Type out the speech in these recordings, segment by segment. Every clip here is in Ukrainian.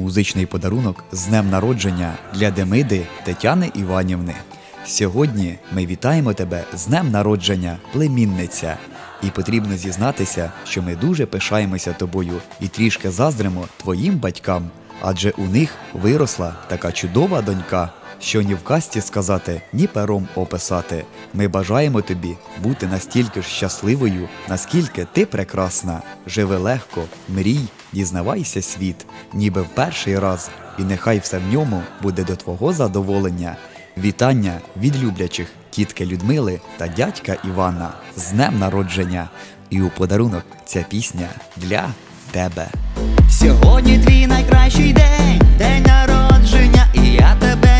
музичний подарунок з днем народження для Демиди Тетяни Іванівни. Сьогодні ми вітаємо тебе з днем народження, племінниця. І потрібно зізнатися, що ми дуже пишаємося тобою і трішки заздримо твоїм батькам, адже у них виросла така чудова донька, що ні в касті сказати, ні пером описати. Ми бажаємо тобі бути настільки ж щасливою, наскільки ти прекрасна. Живи легко, мрій, дізнавайся світ, ніби в перший раз, і нехай все в ньому буде до твого задоволення. Вітання від люблячих тітки Людмили та дядька Івана з днем народження. І у подарунок ця пісня для тебе. Сьогодні твій найкращий день, день народження, і я тебе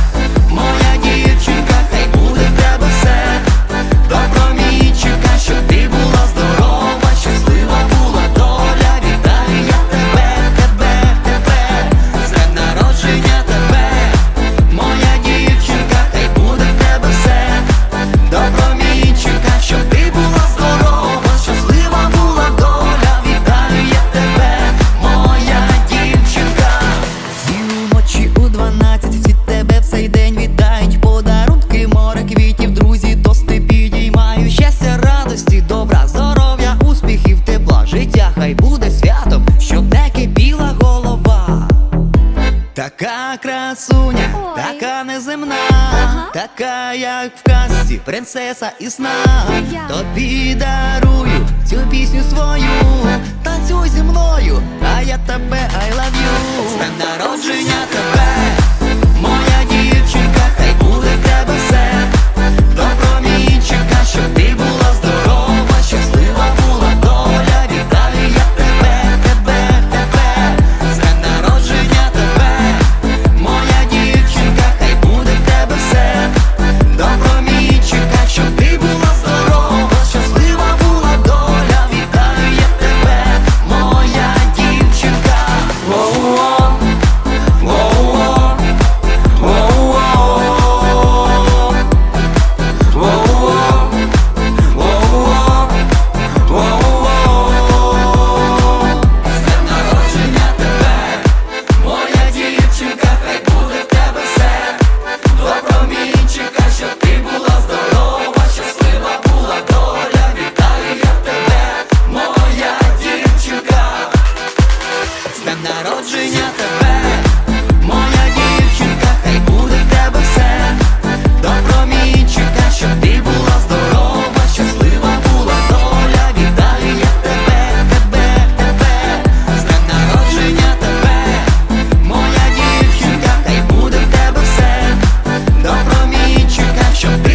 хай буде святом, щоб не кипіла голова. Така красуня, Ой. така неземна, Ага. така, як в казці, принцеса і сна. Я. Тобі дарую цю пісню свою. Танцюй зі мною, а я тебе I love you З днем народження тебе, з днем народження тебе, моя дівчинка, хай буде в тебе все, добромінчика, щоб ти була здорова, щаслива була доля, вітаю я тебе, тебе, тебе, з днем народження тебе, моя дівчинка, хай буде в тебе все, добромінчика, щоб ти